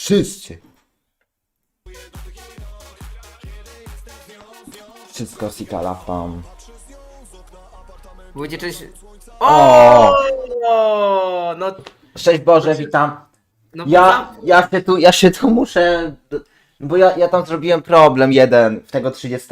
Wszyscy. Wszystko sika lapam. Będzie część... O! O! No, Szczęść Boże, witam. no Ja, ja się tu, ja się tu muszę, bo ja, ja tam zrobiłem problem jeden, w tego 30.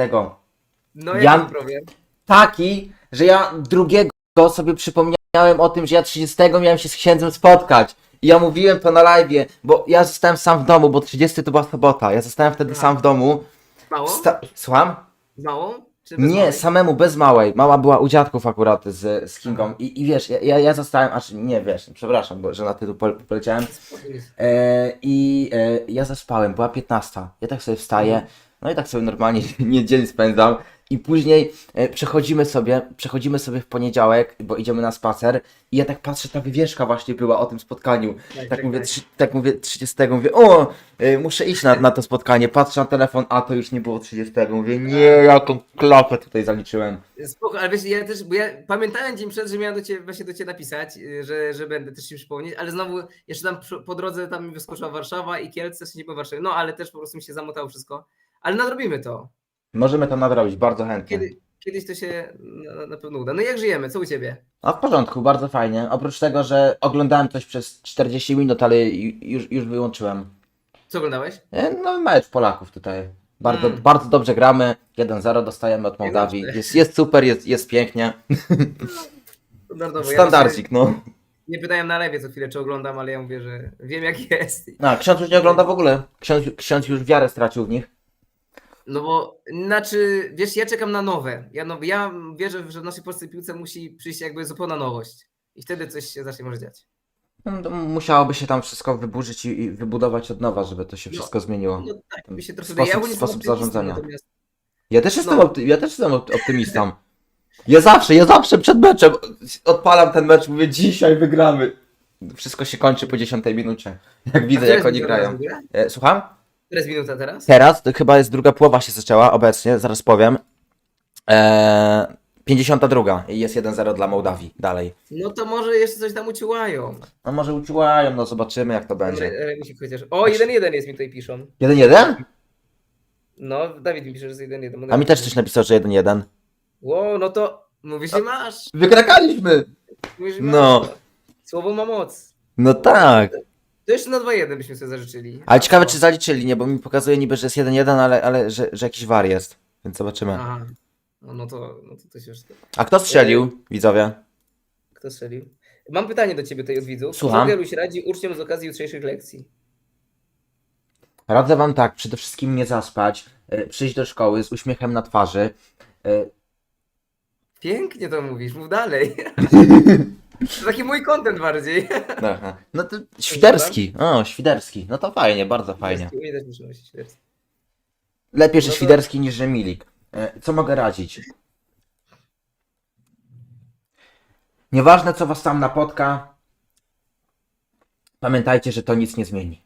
No Ja- jaki problem? Taki, że ja drugiego sobie przypomniałem o tym, że ja 30 miałem się z księdzem spotkać. I ja mówiłem to na live, bo ja zostałem sam w domu, bo 30 to była sobota. Ja zostałem wtedy Aha. sam w domu. Z małą? Sta- Słucham? Z małą? Czy bez Nie, małej? samemu, bez małej. Mała była u dziadków akurat z, z Kingą. I, I wiesz, ja, ja, ja zostałem, aż nie wiesz, przepraszam, bo, że na tytuł pole- poleciałem. E, I e, ja zaspałem, była 15. Ja tak sobie wstaję, no i tak sobie normalnie nie dzień spędzam. I później e, przechodzimy sobie, przechodzimy sobie w poniedziałek, bo idziemy na spacer. I ja tak patrzę, ta wywieszka właśnie była o tym spotkaniu. Tak, Tak mówię, trzy, tak mówię 30, mówię, o, e, muszę iść na, na to spotkanie. Patrzę na telefon, a to już nie było 30. Mówię, nie, jaką klapę tutaj zaliczyłem. Spoko, ale wiesz, ja też, bo ja pamiętałem dzień przed, że miałem do ciebie, właśnie do ciebie napisać, y, że, że będę też ci przypomnieć, ale znowu jeszcze tam po drodze tam mi wyskoczyła Warszawa i Kielce, czy nie po Warszawie, no ale też po prostu mi się zamotało wszystko. Ale nadrobimy to. Możemy to nadrobić, bardzo chętnie. Kiedy, kiedyś to się na, na pewno uda. No i jak żyjemy? Co u ciebie? A w porządku, bardzo fajnie. Oprócz tego, że oglądałem coś przez 40 minut, ale ju- już, już wyłączyłem. Co oglądałeś? E, No mecz Polaków tutaj. Bardzo, Mm. bardzo dobrze gramy. 1-0 dostajemy od Mołdawii. Jest, jest super, jest, jest pięknie. Standardowo. Ja Standardzik, no. Nie pytałem na lewie co chwilę, czy oglądam, ale ja mówię, że wiem jak jest. A, ksiądz już nie ogląda w ogóle. Ksiądz, ksiądz już wiarę stracił w nich. No bo, znaczy, wiesz, ja czekam na nowe. Ja, no, ja wierzę, że w naszej polskiej piłce musi przyjść jakby zupełna nowość. I wtedy coś się zacznie może dziać. No, to musiałoby się tam wszystko wyburzyć i, i wybudować od nowa, żeby to się No. wszystko zmieniło. No tak, mi się trochę Sposób- ja sposób zarządzania. Ja też jestem, No. ja też jestem opt- optymistą. Ja zawsze, ja zawsze przed meczem odpalam ten mecz, mówię dzisiaj wygramy. Wszystko się kończy po 10 minucie. Jak widzę, jak oni grają. E, słucham? Która jest minuta teraz? Teraz to chyba jest druga połowa się zaczęła obecnie, zaraz powiem. E, 52 i jest 1-0 dla Mołdawii dalej. No to może jeszcze coś tam uciłają. No może uciłają, no zobaczymy jak to będzie. Re- Remisik chociaż. O, 1-1 jest mi tutaj piszą. 1-1? No, Dawid mi pisze, że jest 1-1. A mi też coś napisał, że 1-1. Wow, no to mówisz, że masz. Wykrakaliśmy! Mówisz, że No. masz. Słowo ma moc. No tak. To jeszcze na 2-1 byśmy sobie zażyczyli. Ale ciekawe czy zaliczyli, nie? Bo mi pokazuje niby, że jest 1-1, ale, ale że, że jakiś war jest. Więc zobaczymy. Aha. No, no to, no to, to się już... A kto strzelił, widzowie? Kto strzelił? Mam pytanie do ciebie tutaj od widzów. Słucham. Co Wieluś radzi uczniom z okazji jutrzejszych lekcji? Radzę wam tak, przede wszystkim nie zaspać, e, przyjść do szkoły z uśmiechem na twarzy. e, Pięknie to mówisz, mów dalej. To taki mój content bardziej. Aha. No to Świderski. O, Świderski. No to fajnie, bardzo fajnie. Mnie też muszę nosić wersję. Lepiej, że No to- Świderski niż że Milik. E, Co mogę radzić? Nieważne, co was tam napotka, pamiętajcie, że to nic nie zmieni.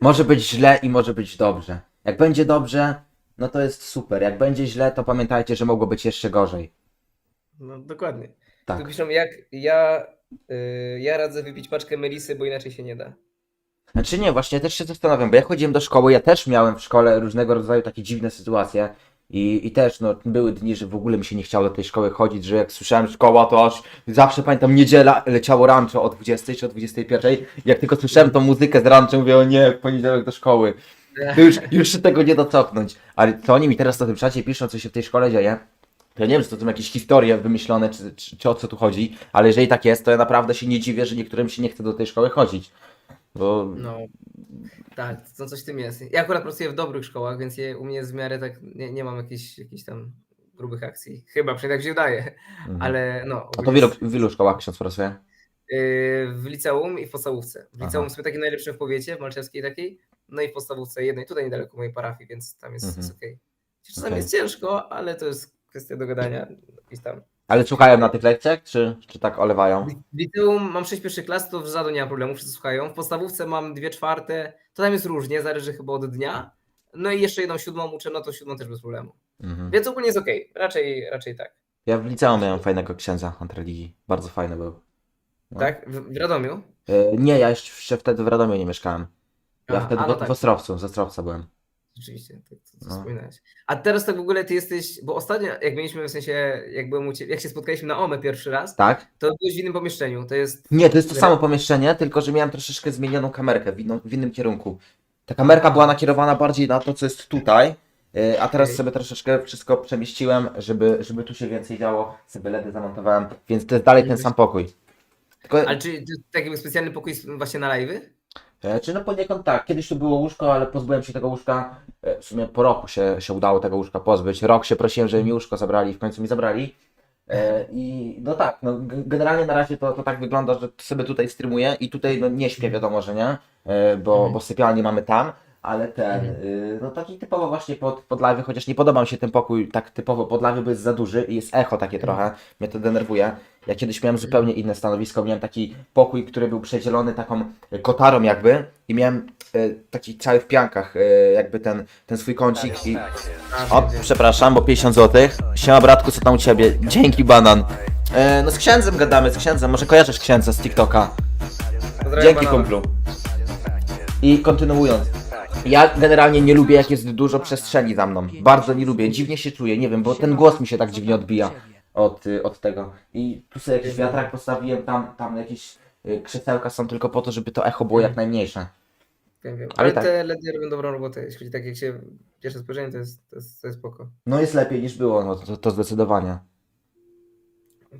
Może być źle i może być dobrze. Jak będzie dobrze, no to jest super. Jak będzie źle, to pamiętajcie, że mogło być jeszcze gorzej. No dokładnie. Tu Tak. piszą, jak ja, y, ja radzę wypić paczkę melisy, bo inaczej się nie da. Znaczy nie, właśnie też się zastanawiam, bo ja chodziłem do szkoły, ja też miałem w szkole różnego rodzaju takie dziwne sytuacje i, i też no, były dni, że w ogóle mi się nie chciało do tej szkoły chodzić, że jak słyszałem szkoła, to aż zawsze pamiętam niedziela leciało rancho o 20 czy o 21, jak tylko słyszałem tą muzykę z rancho, mówię o nie, w poniedziałek do szkoły. To już, już się tego nie docofnąć. Ale co oni mi teraz na tym czacie piszą, co się w tej szkole dzieje, to ja nie wiem, czy to są jakieś historie wymyślone, czy, czy, czy o co tu chodzi, ale jeżeli tak jest, to ja naprawdę się nie dziwię, że niektórym się nie chce do tej szkoły chodzić. Bo No, tak, to coś w tym jest. Ja akurat pracuję w dobrych szkołach, więc je, u mnie jest w miarę tak, nie, nie mam jakichś, jakichś tam grubych akcji. Chyba, przynajmniej tak się wydaje. Mhm. Ale no. A to w ogólnie ilu, w ilu szkołach ksiądz pracuje? Yy, w liceum i w podstawówce. W Aha. liceum sobie taki najlepszy w powiecie, w Malczewskiej takiej, no i w podstawówce jednej, tutaj niedaleko mojej parafii, więc tam jest, Mhm. jest okej. Czasami Okej. jest ciężko, ale to jest kwestia dogadania i tam. Ale słuchają na tych lekcjach, czy, czy tak olewają? W liceum mam 6 pierwszych klas, to w żaden nie ma problemu, wszyscy słuchają. W podstawówce mam dwie czwarte, to tam jest różnie, zależy chyba od dnia. No i jeszcze jedną siódmą uczę, no to siódmą też bez problemu. Mhm. Więc ogólnie jest okej, raczej, raczej tak. Ja w liceum miałem fajnego księdza antyreligii. Bardzo fajny był. No. Tak? W, w Radomiu? E, nie, ja jeszcze wtedy w Radomiu nie mieszkałem. Ja A, wtedy no w, tak. w Ostrowcu, z Ostrowca byłem. Rzeczywiście, tak to, to No. wspominałeś. A teraz tak w ogóle ty jesteś, bo ostatnio jak mieliśmy w sensie, jak byłem u ciebie, jak się spotkaliśmy na OME pierwszy raz, Tak? to byłeś w innym pomieszczeniu. To jest. Nie, to jest to samo pomieszczenie, tylko że miałem troszeczkę zmienioną kamerkę w, inną, w innym kierunku. Ta kamerka była nakierowana bardziej na to, co jest tutaj, yy, a teraz sobie troszeczkę wszystko przemieściłem, żeby, żeby tu się więcej działo, sobie LEDy zamontowałem, więc to jest dalej ten sam pokój. Tylko, Ale czy to jest taki specjalny pokój właśnie na live? E, czy no poniekąd tak, kiedyś tu było łóżko, ale pozbyłem się tego łóżka, e, w sumie po roku się, się udało tego łóżka pozbyć, rok się prosiłem, żeby mi łóżko zabrali, w końcu mi zabrali. E, I no tak, no, generalnie na razie to, to tak wygląda, że sobie tutaj streamuję i tutaj no, nie śpię, wiadomo, że nie, bo, bo sypialnię mamy tam, ale ten, y, no taki typowo właśnie pod, pod live, chociaż nie podoba mi się ten pokój tak typowo pod live, bo jest za duży i jest echo takie trochę, mnie to denerwuje. Ja kiedyś miałem zupełnie inne stanowisko, miałem taki pokój, który był przedzielony taką y, kotarą jakby i miałem y, taki cały w piankach, y, jakby ten, ten swój kącik i... O, przepraszam, bo 50 zł. Siema bratku, co tam u ciebie? Dzięki banan. E, no z księdzem gadamy, z księdzem, może kojarzysz księdza z TikToka. Pozdrawiam Dzięki banana. kumplu. I kontynuując. Ja generalnie nie lubię jak jest dużo przestrzeni za mną. Bardzo nie lubię, dziwnie się czuję, nie wiem, bo ten głos mi się tak dziwnie odbija od, y, od tego. I tu sobie jakiś wiatrak postawiłem, tam, tam jakieś y, krzesełka są tylko po to, żeby to echo było jak najmniejsze. Wiem, wiem. Ale Ale tak. te LEDy robią dobrą robotę. Jeśli chodzi tak jak się pierwsze spojrzenie, to jest, to jest, to jest spoko. No jest lepiej niż było, no to, to zdecydowanie.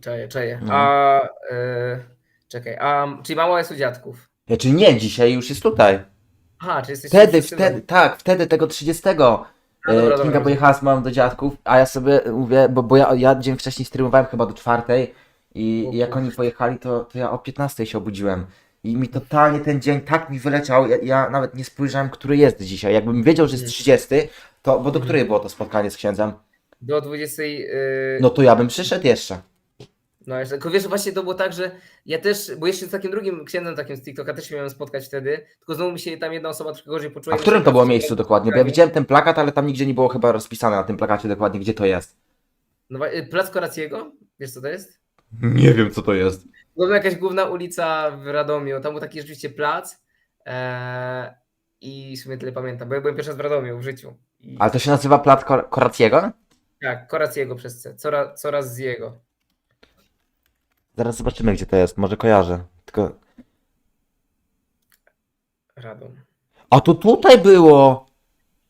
Czaję, czaję. No. A e, czekaj, a czyli mała jest u dziadków. Ja, czy nie, dzisiaj już jest tutaj. Aha, czy jesteś Wtedy, wszyscy wtedy, tak, wtedy tego 30. A, dobra, e, dobra, Kinga dobra. pojechała z mamą do dziadków, a ja sobie mówię, bo, bo ja, ja dzień wcześniej streamowałem chyba do czwartej i, O i jak oni pojechali, to, to ja o 15 się obudziłem. I mi totalnie ten dzień tak mi wyleciał, ja, ja nawet nie spojrzałem, który jest dzisiaj. Jakbym wiedział, że jest Mhm. 30, to, bo do Mhm. której było to spotkanie z księdzem? Do 20. Yy, No to ja bym przyszedł jeszcze. No, tylko wiesz, właśnie to było tak, że ja też, bo jeszcze z takim drugim księdzem takim z TikToka też się miałem spotkać wtedy, tylko znowu mi się tam jedna osoba troszkę gorzej poczuła. A w którym to było miejscu dokładnie? Bo ja widziałem ten plakat, ale tam nigdzie nie było chyba rozpisane na tym plakacie dokładnie, gdzie to jest. No, y, Plac Koraciego? Wiesz co to jest? Nie wiem, co to jest. Była jakaś główna ulica w Radomiu, tam był taki rzeczywiście plac e, i w sumie tyle pamiętam, bo ja byłem pierwszy raz w Radomiu w życiu. I, Ale to się nazywa plac Kor- Koraciego? Tak, Koraciego przez C, coraz, coraz z jego. Zaraz zobaczymy, gdzie to jest. Może kojarzę. Tylko... Radom. A to tutaj było!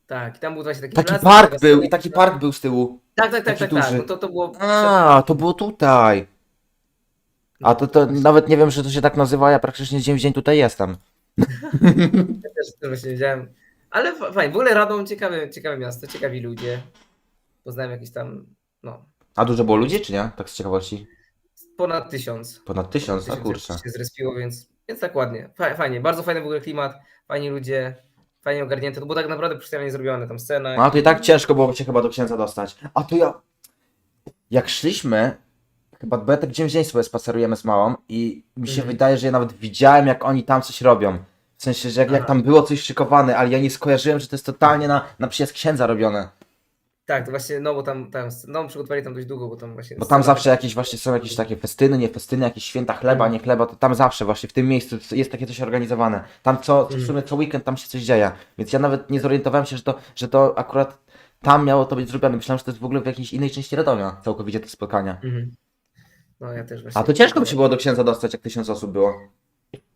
Tak, i tam był właśnie taki Taki plac, park taka był i taki park był z tyłu. Tak, tak, tak, taki tak, tak. duży. No to, to było. A, to było tutaj. A to, to nawet nie wiem, że to się tak nazywa, ja praktycznie dzień w dzień tutaj jestem. Ja też, też właśnie wiedziałem. Ale fa- fajnie, w ogóle Radom ciekawe, ciekawe miasto, ciekawi ludzie. Poznałem jakieś tam, no, A dużo było ludzi, czy nie? Tak z ciekawości. Ponad tysiąc. Ponad tysiąc, a kurczę. się zrespiło, więc, więc tak ładnie. Fa- Fajnie, bardzo fajny w ogóle klimat, fajni ludzie, fajnie ogarnięte. To było tak naprawdę profesjonalnie zrobione, tam scena. No a to i tak ciężko było się chyba do księdza dostać. A to ja... Jak szliśmy, chyba ja tak dzień sobie spacerujemy z małą i mi się Mhm. wydaje, że ja nawet widziałem, jak oni tam coś robią. W sensie, że jak, jak tam było coś szykowane, ale ja nie skojarzyłem, że to jest totalnie na, na przyjazd księdza robione. Tak, to właśnie, no bo tam, tam no przygotowali tam dość długo, bo tam właśnie... Bo tam zawsze jakieś właśnie są jakieś takie festyny, nie festyny, jakieś święta chleba, nie chleba, to tam zawsze właśnie w tym miejscu jest takie coś organizowane. Tam co, w Mhm. sumie co weekend tam się coś dzieje. Więc ja nawet nie zorientowałem się, że to, że to akurat tam miało to być zrobione. Myślałem, że to jest w ogóle w jakiejś innej części Radomia całkowicie te spotkania. Mhm. No ja też właśnie. A to ciężko by się było do księdza dostać, jak tysiąc osób było.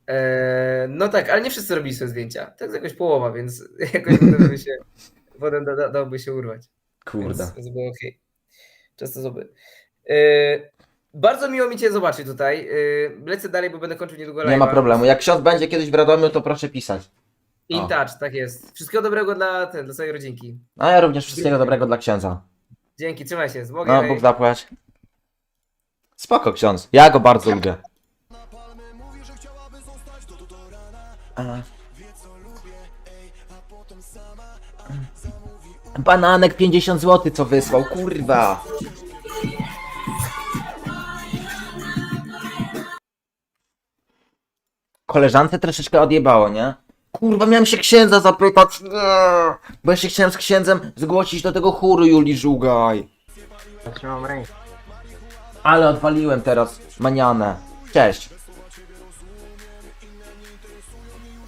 Eee, no tak, ale nie wszyscy robili sobie zdjęcia. Tak jest jakoś połowa, więc jakoś potem by się, potem da, da, dałoby się urwać. Kurde. Więc, było okej. Często osoby. Eee, bardzo miło mi Cię zobaczyć tutaj. Eee, lecę dalej, bo będę kończył niedługo Nie ma problemu. Jak ksiądz będzie kiedyś w Radomiu, to proszę pisać. In O. touch, tak jest. Wszystkiego dobrego dla, ten, dla swojej rodzinki. A ja również wszystkiego dobrego dla księdza. Dzięki, trzymaj się. Z Bogiem. No. Bóg zapłać. Spoko ksiądz. Ja go bardzo lubię. A. Bananek 50 zł co wysłał, kurwa. Koleżance troszeczkę odjebało, nie? Kurwa, miałem się księdza zapytać, nie! Bo ja się chciałem z księdzem zgłosić do tego chóru Julii Żugaj. Trzymam rękę. Ale odwaliłem teraz manianę. Cześć.